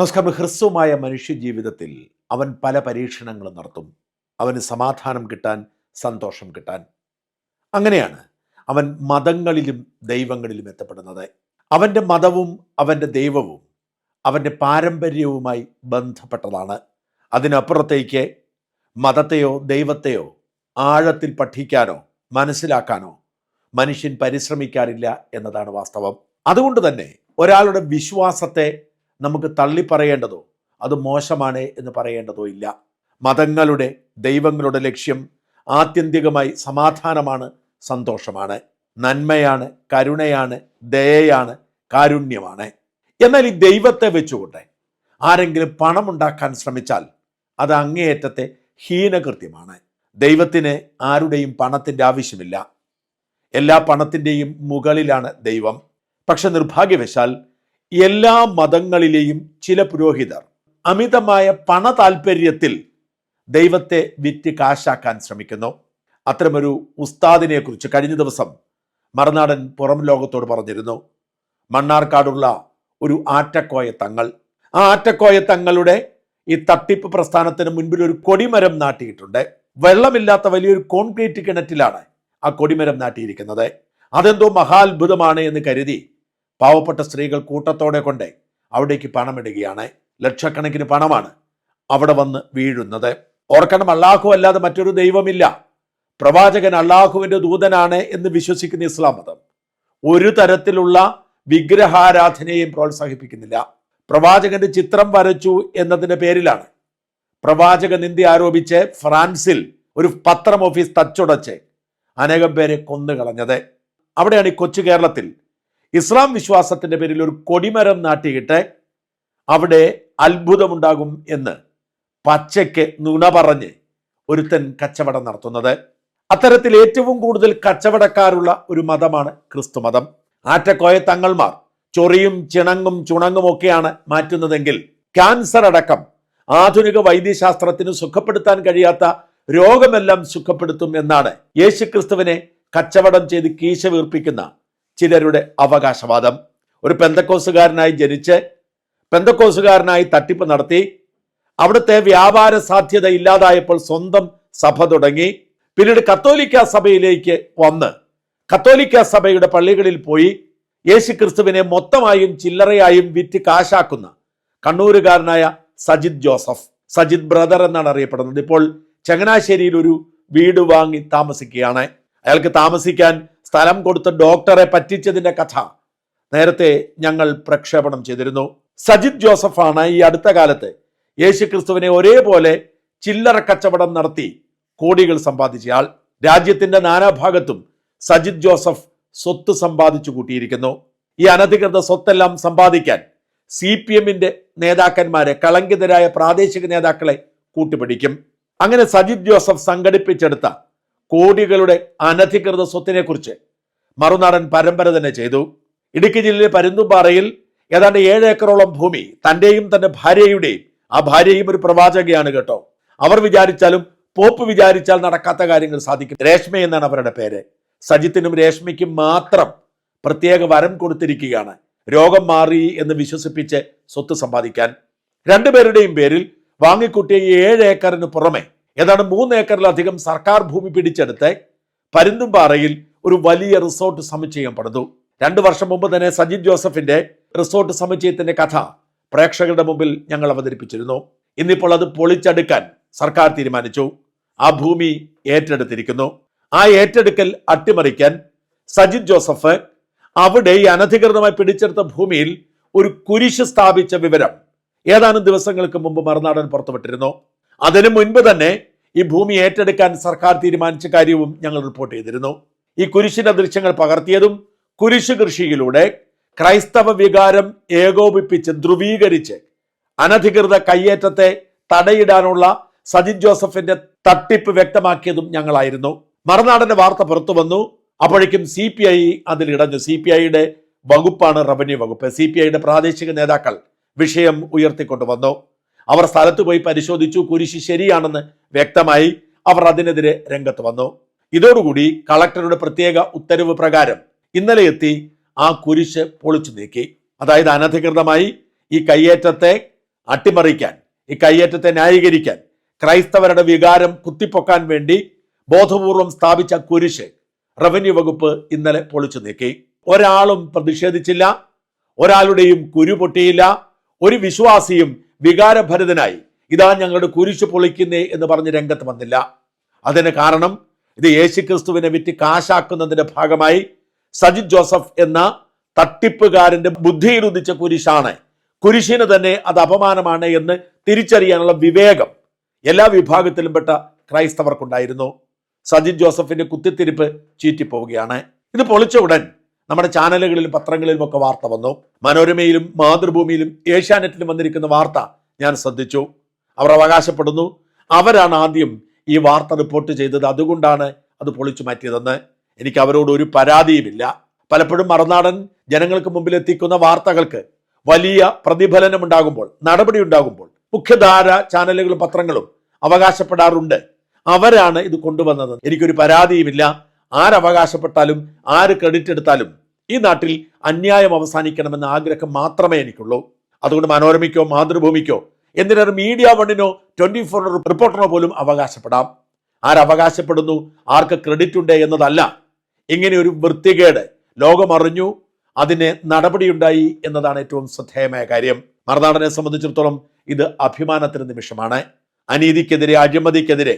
നമസ്കാരം. ഹ്രസ്വമായ മനുഷ്യജീവിതത്തിൽ അവൻ പല പരീക്ഷണങ്ങളും നടത്തും. അവന് സമാധാനം കിട്ടാൻ സന്തോഷം കിട്ടാൻ. അങ്ങനെയാണ് അവൻ മതങ്ങളിലും ദൈവങ്ങളിലും എത്തപ്പെടുന്നത്. അവന്റെ മതവും അവന്റെ ദൈവവും അവന്റെ പാരമ്പര്യവുമായി ബന്ധപ്പെട്ടതാണ്. അതിനപ്പുറത്തേക്ക് മതത്തെയോ ദൈവത്തെയോ ആഴത്തിൽ പഠിക്കാനോ മനസ്സിലാക്കാനോ മനുഷ്യൻ പരിശ്രമിക്കാറില്ല എന്നതാണ് വാസ്തവം. അതുകൊണ്ട് തന്നെ ഒരാളുടെ വിശ്വാസത്തെ നമുക്ക് തള്ളിപ്പറയേണ്ടതോ അത് മോശമാണ് എന്ന് പറയേണ്ടതോ ഇല്ല. മതങ്ങളുടെ ദൈവങ്ങളുടെ ലക്ഷ്യം ആത്യന്തികമായി സമാധാനമാണ് സന്തോഷമാണ്. നന്മയാണ് കരുണയാണ് ദയയാണ് കാരുണ്യമാണ്. എന്നാൽ ഈ ദൈവത്തെ വെച്ചുകൊണ്ട് ആരെങ്കിലും പണമുണ്ടാക്കാൻ ശ്രമിച്ചാൽ അത് അങ്ങേയറ്റത്തെ ഹീനകൃത്യമാണ്. ദൈവത്തിന് ആരുടെയും പണത്തിന്റെ ആവശ്യമില്ല. എല്ലാ പണത്തിന്റെയും മുകളിലാണ് ദൈവം. പക്ഷെ നിർഭാഗ്യവശാൽ എല്ലാ മതങ്ങളിലെയും ചില പുരോഹിതർ അമിതമായ പണ താല്പര്യത്തിൽ ദൈവത്തെ വിറ്റ് കാശാക്കാൻ ശ്രമിക്കുന്നു. അത്തരമൊരു ഉസ്താദിനെ കുറിച്ച് കഴിഞ്ഞ ദിവസം മറുനാടൻ പുറം ലോകത്തോട് പറഞ്ഞിരുന്നു മണ്ണാർക്കാടുള്ള ഒരു ആറ്റക്കോയ തങ്ങൾ. ആ ആറ്റക്കോയ തങ്ങളുടെ ഈ തട്ടിപ്പ് പ്രസ്ഥാനത്തിന് മുൻപിൽ ഒരു കൊടിമരം നാട്ടിയിട്ടുണ്ട്. വെള്ളമില്ലാത്ത വലിയൊരു കോൺക്രീറ്റ് കിണറ്റിലാണ് ആ കൊടിമരം നാട്ടിയിരിക്കുന്നത്. അതെന്തോ മഹാത്ഭുതമാണ് എന്ന് കരുതി പാവപ്പെട്ട സ്ത്രീകൾ കൂട്ടത്തോടെ കൊണ്ട് അവിടേക്ക് പണമിടുകയാണ്. ലക്ഷക്കണക്കിന് പണമാണ് അവിടെ വന്ന് വീഴുന്നത്. ഓർക്കണം അള്ളാഹു അല്ലാതെ മറ്റൊരു ദൈവമില്ല. പ്രവാചകൻ അള്ളാഹുവിന്റെ ദൂതനാണ് എന്ന് വിശ്വസിക്കുന്ന ഇസ്ലാം മതം ഒരു തരത്തിലുള്ള വിഗ്രഹാരാധനയും പ്രോത്സാഹിപ്പിക്കുന്നില്ല. പ്രവാചകന്റെ ചിത്രം വരച്ചു എന്നതിന്റെ പേരിലാണ് പ്രവാചക നിന്ദി ആരോപിച്ച് ഫ്രാൻസിൽ ഒരു പത്രം ഓഫീസ് തച്ചുടച്ച് അനേകം പേരെ കൊന്നുകളഞ്ഞത്. അവിടെയാണ് ഈ കൊച്ചു കേരളത്തിൽ ഇസ്ലാം വിശ്വാസത്തിന്റെ പേരിൽ ഒരു കൊടിമരം നാട്ടിയിട്ട് അവിടെ അത്ഭുതമുണ്ടാകും എന്ന് പച്ചയ്ക്ക് നുണ പറഞ്ഞ് ഒരുത്തൻ കച്ചവടം നടത്തുന്നത്. അത്തരത്തിൽ ഏറ്റവും കൂടുതൽ കച്ചവടക്കാരുള്ള ഒരു മതമാണ് ക്രിസ്തു മതം. ആറ്റക്കോയ തങ്ങൾമാർ ചൊറിയും ചിണങ്ങും ചുണങ്ങും ഒക്കെയാണ് മാറ്റുന്നതെങ്കിൽ ക്യാൻസർ അടക്കം ആധുനിക വൈദ്യശാസ്ത്രത്തിന് സുഖപ്പെടുത്താൻ കഴിയാത്ത രോഗമെല്ലാം സുഖപ്പെടുത്തും എന്നാണ് യേശുക്രിസ്തുവിനെ കച്ചവടം ചെയ്ത് കീശ വീർപ്പിക്കുന്ന ചിലരുടെ അവകാശവാദം. ഒരു പെന്തക്കോസുകാരനായി ജനിച്ച് പെന്തക്കോസുകാരനായി തട്ടിപ്പ് നടത്തി അവിടുത്തെ വ്യാപാര സാധ്യത ഇല്ലാതായപ്പോൾ സ്വന്തം സഭ തുടങ്ങി പിന്നീട് കത്തോലിക്ക സഭയിലേക്ക് വന്ന് കത്തോലിക്ക സഭയുടെ പള്ളികളിൽ പോയി യേശു ക്രിസ്തുവിനെ മൊത്തമായും ചില്ലറയായും വിറ്റ് കാശാക്കുന്ന കണ്ണൂരുകാരനായ സജിത് ജോസഫ് സജിത് ബ്രദർ എന്നാണ് അറിയപ്പെടുന്നത്. ഇപ്പോൾ ചങ്ങനാശ്ശേരിയിൽ ഒരു വീട് വാങ്ങി താമസിക്കുകയാണ്. അയാൾക്ക് താമസിക്കാൻ സ്ഥലം കൊടുത്ത ഡോക്ടറെ പറ്റിച്ചതിന്റെ കഥ നേരത്തെ ഞങ്ങൾ പ്രക്ഷേപണം ചെയ്തിരുന്നു. സജിത് ജോസഫാണ് ഈ അടുത്ത കാലത്ത് യേശു ക്രിസ്തുവിനെ ഒരേപോലെ ചില്ലറ കച്ചവടം നടത്തി കോടികൾ സമ്പാദിച്ചയാൾ രാജ്യത്തിന്റെ നാനാഭാഗത്തും സജിത് ജോസഫ് സ്വത്ത് സമ്പാദിച്ചു കൂട്ടിയിരിക്കുന്നു. ഈ അനധികൃത സ്വത്തെല്ലാം സമ്പാദിക്കാൻ സി പി എമ്മിന്റെ നേതാക്കന്മാരെ കളങ്കിതരായ പ്രാദേശിക നേതാക്കളെ കൂട്ടുപിടിക്കും. അങ്ങനെ സജിത് ജോസഫ് സംഘടിപ്പിച്ചെടുത്ത കോടികളുടെ അനധികൃത സ്വത്തിനെക്കുറിച്ച് മറുനാടൻ പരമ്പര തന്നെ ചെയ്തു. ഇടുക്കി ജില്ലയിലെ പരുന്തുംപാറയിൽ ഏതാണ്ട് ഏഴ് ഏക്കറോളം ഭൂമി തന്റെയും തന്റെ ഭാര്യയുടെയും ആ ഭാര്യയും ഒരു പ്രവാചകയാണ് കേട്ടോ. അവർ വിചാരിച്ചാലും പോപ്പ് വിചാരിച്ചാൽ നടക്കാത്ത കാര്യങ്ങൾ സാധിക്കും. രേഷ്മ എന്നാണ് അവരുടെ പേര്. സജിത്തിനും രേഷ്മയ്ക്കും മാത്രം പ്രത്യേക വരം കൊടുത്തിരിക്കുകയാണ്. രോഗം മാറി എന്ന് വിശ്വസിപ്പിച്ച് സ്വത്ത് സമ്പാദിക്കാൻ. രണ്ടുപേരുടെയും പേരിൽ വാങ്ങിക്കൂട്ടിയ ഏഴ് ഏക്കറിന് പുറമെ ഏതാണ്ട് മൂന്ന് ഏക്കറിലധികം സർക്കാർ ഭൂമി പിടിച്ചെടുത്ത് പരുന്തുംപാറയിൽ ഒരു വലിയ റിസോർട്ട് സമുച്ചയം പണിതു. രണ്ടു വർഷം മുമ്പ് തന്നെ സജിത് ജോസഫിന്റെ റിസോർട്ട് സമുച്ചയത്തിന്റെ കഥ പ്രേക്ഷകരുടെ മുമ്പിൽ ഞങ്ങൾ അവതരിപ്പിച്ചിരുന്നു. ഇന്നിപ്പോൾ അത് പൊളിച്ചെടുക്കാൻ സർക്കാർ തീരുമാനിച്ചു. ആ ഭൂമി ഏറ്റെടുത്തിരിക്കുന്നു. ആ ഏറ്റെടുക്കൽ അട്ടിമറിക്കാൻ സജിത് ജോസഫ് അവിടെ ഈ അനധികൃതമായി പിടിച്ചെടുത്ത ഭൂമിയിൽ ഒരു കുരിശ് സ്ഥാപിച്ച വിവരം ഏതാനും ദിവസങ്ങൾക്ക് മുമ്പ് മറുനാടൻ പുറത്തുവിട്ടിരുന്നു. അതിനു മുൻപ് തന്നെ ഈ ഭൂമി ഏറ്റെടുക്കാൻ സർക്കാർ തീരുമാനിച്ച കാര്യവും ഞങ്ങൾ റിപ്പോർട്ട് ചെയ്തിരുന്നു. ഈ കുരിശിന്റെ ദൃശ്യങ്ങൾ പകർത്തിയതും കുരിശ് കൃഷിയിലൂടെ ക്രൈസ്തവ വികാരം ഏകോപിപ്പിച്ച് ധ്രുവീകരിച്ച് അനധികൃത കയ്യേറ്റത്തെ തടയിടാനുള്ള സജിത് ജോസഫിന്റെ തട്ടിപ്പ് വ്യക്തമാക്കിയതും ഞങ്ങളായിരുന്നു. മറുനാടന്റെ വാർത്ത പുറത്തു വന്നു. അപ്പോഴേക്കും സി പി ഐ അതിൽ ഇടഞ്ഞു. സി പി ഐയുടെ വകുപ്പാണ് റവന്യൂ വകുപ്പ്. സി പി ഐയുടെ പ്രാദേശിക നേതാക്കൾ വിഷയം ഉയർത്തിക്കൊണ്ടുവന്നു. അവർ സ്ഥലത്ത് പോയി പരിശോധിച്ചു കുരിശ് ശരിയാണെന്ന് വ്യക്തമായി അവർ അതിനെതിരെ രംഗത്ത് വന്നു. ഇതോടുകൂടി കളക്ടറുടെ പ്രത്യേക ഉത്തരവ് പ്രകാരം ഇന്നലെ എത്തി ആ കുരിശ് പൊളിച്ചു നീക്കി. അതായത് അനധികൃതമായി ഈ കയ്യേറ്റത്തെ അട്ടിമറിക്കാൻ ഈ കയ്യേറ്റത്തെ ന്യായീകരിക്കാൻ ക്രൈസ്തവരുടെ വികാരം കുത്തിപ്പൊക്കാൻ വേണ്ടി ബോധപൂർവം സ്ഥാപിച്ച കുരിശ് റവന്യൂ വകുപ്പ് ഇന്നലെ പൊളിച്ചു നീക്കി. ഒരാളും പ്രതിഷേധിച്ചില്ല ഒരാളുടെയും കുരു പൊട്ടിയില്ല ഒരു വിശ്വാസിയും വികാരഭരിതനായി. ഇതാ ഞങ്ങളുടെ കുരിശ് പൊളിക്കുന്നേ എന്ന് പറഞ്ഞ് രംഗത്ത് വന്നില്ല. അതിന് കാരണം ഇത് യേശുക്രിസ്തുവിനെ വിറ്റ് കാശാക്കുന്നതിന്റെ ഭാഗമായി സജിത് ജോസഫ് എന്ന തട്ടിപ്പുകാരന്റെ ബുദ്ധിയിൽ ഉദിച്ച കുരിശാണ്. കുരിശിന് തന്നെ അത് അപമാനമാണ് എന്ന് തിരിച്ചറിയാനുള്ള വിവേകം എല്ലാ വിഭാഗത്തിലും പെട്ട ക്രൈസ്തവർക്കുണ്ടായിരുന്നു. സജിത് ജോസഫിന്റെ കുത്തിത്തിരിപ്പ് ചീറ്റിപ്പോവുകയാണ്. ഇത് പൊളിച്ച ഉടൻ നമ്മുടെ ചാനലുകളിലും പത്രങ്ങളിലും ഒക്കെ വാർത്ത വന്നു. മനോരമയിലും മാതൃഭൂമിയിലും ഏഷ്യാനെറ്റിലും വന്നിരിക്കുന്ന വാർത്ത ഞാൻ ശ്രദ്ധിച്ചു. അവർ അവകാശപ്പെടുന്നു. അവരാണ് ആദ്യം ഈ വാർത്ത റിപ്പോർട്ട് ചെയ്തത്. അതുകൊണ്ടാണ് അത് പൊളിച്ചു മാറ്റിയതെന്ന്. എനിക്ക് അവരോട് ഒരു പരാതിയുമില്ല. പലപ്പോഴും മറുനാടൻ ജനങ്ങൾക്ക് മുമ്പിൽ എത്തിക്കുന്ന വാർത്തകൾക്ക് വലിയ പ്രതിഫലനം ഉണ്ടാകുമ്പോൾ നടപടി ഉണ്ടാകുമ്പോൾ മുഖ്യധാര ചാനലുകളും പത്രങ്ങളും അവകാശപ്പെടാറുണ്ട്. അവരാണ് ഇത് കൊണ്ടുവന്നത്. എനിക്കൊരു പരാതിയുമില്ല. ആരവകാശപ്പെട്ടാലും ആര് ക്രെഡിറ്റ് എടുത്താലും ഈ നാട്ടിൽ അന്യായം അവസാനിക്കണമെന്ന ആഗ്രഹം മാത്രമേ എനിക്കുള്ളൂ. അതുകൊണ്ട് മനോരമയ്ക്കോ മാതൃഭൂമിക്കോ എന്തിനൊരു മീഡിയ വണ്ണിനോ ട്വന്റി ഫോർ റിപ്പോർട്ടറിനോ പോലും അവകാശപ്പെടാം. ആരവകാശപ്പെടുന്നു ആർക്ക് ക്രെഡിറ്റ് ഉണ്ട് എന്നതല്ല. ഇങ്ങനെ ഒരു വൃത്തികേട് ലോകമറിഞ്ഞു അതിന് നടപടിയുണ്ടായി എന്നതാണ് ഏറ്റവും ശ്രദ്ധേയമായ കാര്യം. മറുനാടനെ സംബന്ധിച്ചിടത്തോളം ഇത് അഭിമാനത്തിന് നിമിഷമാണ്. അനീതിക്കെതിരെ അഴിമതിക്കെതിരെ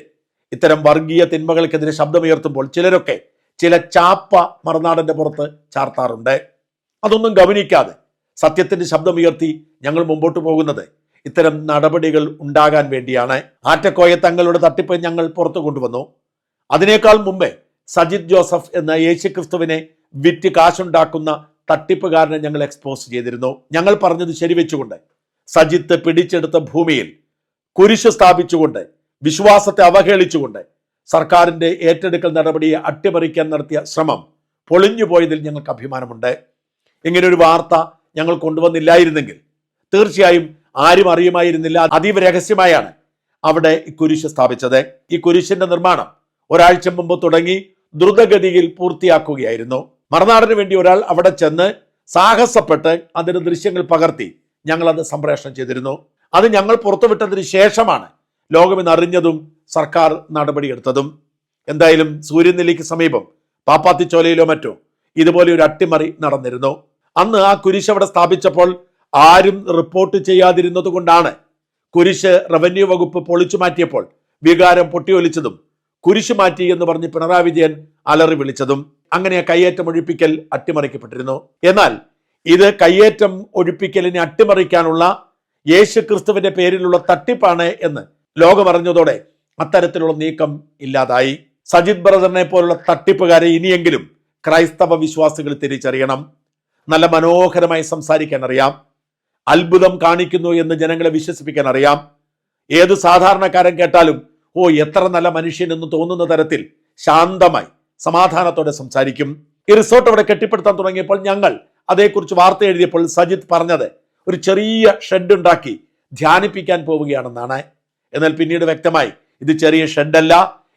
ഇത്തരം വർഗീയ തിന്മകൾക്കെതിരെ ശബ്ദമുയർത്തുമ്പോൾ ചിലരൊക്കെ ചില ചാപ്പ മറുനാടന്റെ പുറത്ത് ചാർത്താറുണ്ട്. അതൊന്നും ഗവനിക്കാതെ സത്യത്തിന്റെ ശബ്ദമുയർത്തി ഞങ്ങൾ മുമ്പോട്ട് പോകുന്നത് ഇത്തരം നടപടികൾ ഉണ്ടാകാൻ വേണ്ടിയാണ്. ആറ്റക്കോയ തങ്ങളുടെ തട്ടിപ്പ് ഞങ്ങൾ പുറത്തു കൊണ്ടുവന്നു. അതിനേക്കാൾ മുമ്പേ സജിത് ജോസഫ് എന്ന യേശുക്രിസ്തുവിനെ വിറ്റ് കാശുണ്ടാക്കുന്ന തട്ടിപ്പുകാരനെ ഞങ്ങൾ എക്സ്പോസ് ചെയ്തിരുന്നു. ഞങ്ങൾ പറഞ്ഞത് ശരിവെച്ചുകൊണ്ട് സജിത്ത് പിടിച്ചെടുത്ത ഭൂമിയിൽ കുരിശ് സ്ഥാപിച്ചുകൊണ്ട് വിശ്വാസത്തെ അവഹേളിച്ചുകൊണ്ട് സർക്കാരിന്റെ ഏറ്റെടുക്കൽ നടപടിയെ അട്ടിമറിക്കാൻ നടത്തിയ ശ്രമം പൊളിഞ്ഞുപോയതിൽ ഞങ്ങൾക്ക് അഭിമാനമുണ്ട്. ഇങ്ങനൊരു വാർത്ത ഞങ്ങൾ കൊണ്ടുവന്നില്ലായിരുന്നെങ്കിൽ തീർച്ചയായും ആരും അറിയുമായിരുന്നില്ല. അതീവ രഹസ്യമായാണ് അവിടെ ഈ കുരിശ് സ്ഥാപിച്ചത്. ഈ കുരിശിന്റെ നിർമ്മാണം ഒരാഴ്ച മുമ്പ് തുടങ്ങി ദ്രുതഗതിയിൽ പൂർത്തിയാക്കുകയായിരുന്നു. മറുനാടിന് വേണ്ടി ഒരാൾ അവിടെ ചെന്ന് സാഹസപ്പെട്ട് അതിന്റെ ദൃശ്യങ്ങൾ പകർത്തി ഞങ്ങൾ അത് സംപ്രേഷണം ചെയ്തിരുന്നു. അത് ഞങ്ങൾ പുറത്തുവിട്ടതിന് ശേഷമാണ് ലോകം അറിഞ്ഞതും സർക്കാർ നടപടിയെടുത്തതും എന്തായാലും സൂര്യനെല്ലിക്ക് സമീപം പാപ്പാത്തിച്ചോലയിലോ മറ്റോ ഇതുപോലെ ഒരു അട്ടിമറി നടന്നിരുന്നു. അന്ന് ആ കുരിശ് അവിടെ സ്ഥാപിച്ചപ്പോൾ ആരും റിപ്പോർട്ട് ചെയ്യാതിരുന്നത് കൊണ്ടാണ് കുരിശ് റവന്യൂ വകുപ്പ് പൊളിച്ചു മാറ്റിയപ്പോൾ വികാരം പൊട്ടിയൊലിച്ചതും കുരിശ് മാറ്റി എന്ന് പറഞ്ഞ് പിണറായി വിജയൻ അലറി വിളിച്ചതും അങ്ങനെ കയ്യേറ്റം ഒഴിപ്പിക്കൽ അട്ടിമറിക്കപ്പെട്ടിരുന്നു. എന്നാൽ ഇത് കയ്യേറ്റം ഒഴിപ്പിക്കലിനെ അട്ടിമറിക്കാനുള്ള യേശു ക്രിസ്തുവിന്റെ പേരിലുള്ള തട്ടിപ്പാണ് എന്ന് ലോകമറിഞ്ഞതോടെ അത്തരത്തിലുള്ള നീക്കം ഇല്ലാതായി. സജിത് ബ്രദറിനെ പോലുള്ള തട്ടിപ്പുകാരെ ഇനിയെങ്കിലും ക്രൈസ്തവ വിശ്വാസികൾ തിരിച്ചറിയണം. നല്ല മനോഹരമായി സംസാരിക്കാൻ അറിയാം. അത്ഭുതം കാണിക്കുന്നു എന്ന് ജനങ്ങളെ വിശ്വസിപ്പിക്കാൻ അറിയാം. ഏത് സാധാരണക്കാരൻ കേട്ടാലും ഓ എത്ര നല്ല മനുഷ്യൻ എന്ന് തോന്നുന്ന തരത്തിൽ ശാന്തമായി സമാധാനത്തോടെ സംസാരിക്കും. ഈ റിസോർട്ട് അവിടെ കെട്ടിപ്പടുത്താൻ തുടങ്ങിയപ്പോൾ ഞങ്ങൾ അതേക്കുറിച്ച് വാർത്ത എഴുതിയപ്പോൾ സജിത് പറഞ്ഞത് ഒരു ചെറിയ ഷെഡ് ഉണ്ടാക്കി ധ്യാനിപ്പിക്കാൻ പോവുകയാണെന്നാണ്. എന്നാൽ പിന്നീട് വ്യക്തമായി ഇത് ചെറിയ ഷെഡല്ല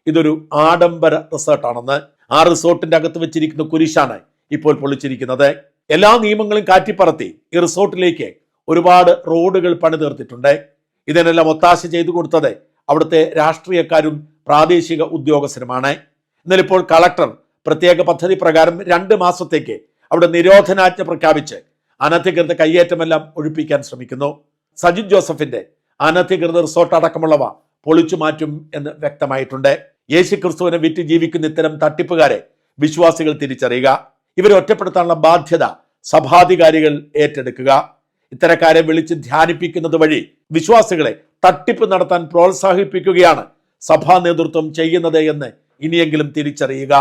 ഇതൊരു ആഡംബര റിസോർട്ടാണെന്ന് ആ റിസോർട്ടിന്റെ അകത്ത് വെച്ചിരിക്കുന്ന കുരിശാണ് ഇപ്പോൾ പൊളിച്ചിരിക്കുന്നത്. എല്ലാ നിയമങ്ങളും കാറ്റിപ്പറത്തി ഈ റിസോർട്ടിലേക്ക് ഒരുപാട് റോഡുകൾ പണി തീർത്തിട്ടുണ്ട് ഇതിനെല്ലാം ഒത്താശ ചെയ്തു കൊടുത്തത് അവിടുത്തെ രാഷ്ട്രീയക്കാരും പ്രാദേശിക ഉദ്യോഗസ്ഥരുമാണ്. എന്നാൽ ഇപ്പോൾ കളക്ടർ പ്രത്യേക പദ്ധതി പ്രകാരം രണ്ട് മാസത്തേക്ക് അവിടെ നിരോധനാജ്ഞ പ്രഖ്യാപിച്ച് അനധികൃത കയ്യേറ്റമെല്ലാം ഒഴിപ്പിക്കാൻ ശ്രമിക്കുന്നു. സജിത് ജോസഫിന്റെ അനധികൃത റിസോർട്ട് അടക്കമുള്ളവ പൊളിച്ചു മാറ്റും എന്ന് വ്യക്തമായിട്ടുണ്ട്. യേശു ക്രിസ്തുവിനെ വിറ്റ് ജീവിക്കുന്ന ഇത്തരം തട്ടിപ്പുകാരെ വിശ്വാസികൾ തിരിച്ചറിയുക. ഇവരെ ഒറ്റപ്പെടുത്താനുള്ള ബാധ്യത സഭാധികാരികൾ ഏറ്റെടുക്കുക. ഇത്തരക്കാരെ വിളിച്ച് ധ്യാനിപ്പിക്കുന്നത് വഴി വിശ്വാസികളെ തട്ടിപ്പ് നടത്താൻ പ്രോത്സാഹിപ്പിക്കുകയാണ് സഭാ നേതൃത്വം ചെയ്യുന്നത് എന്ന് ഇനിയെങ്കിലും തിരിച്ചറിയുക.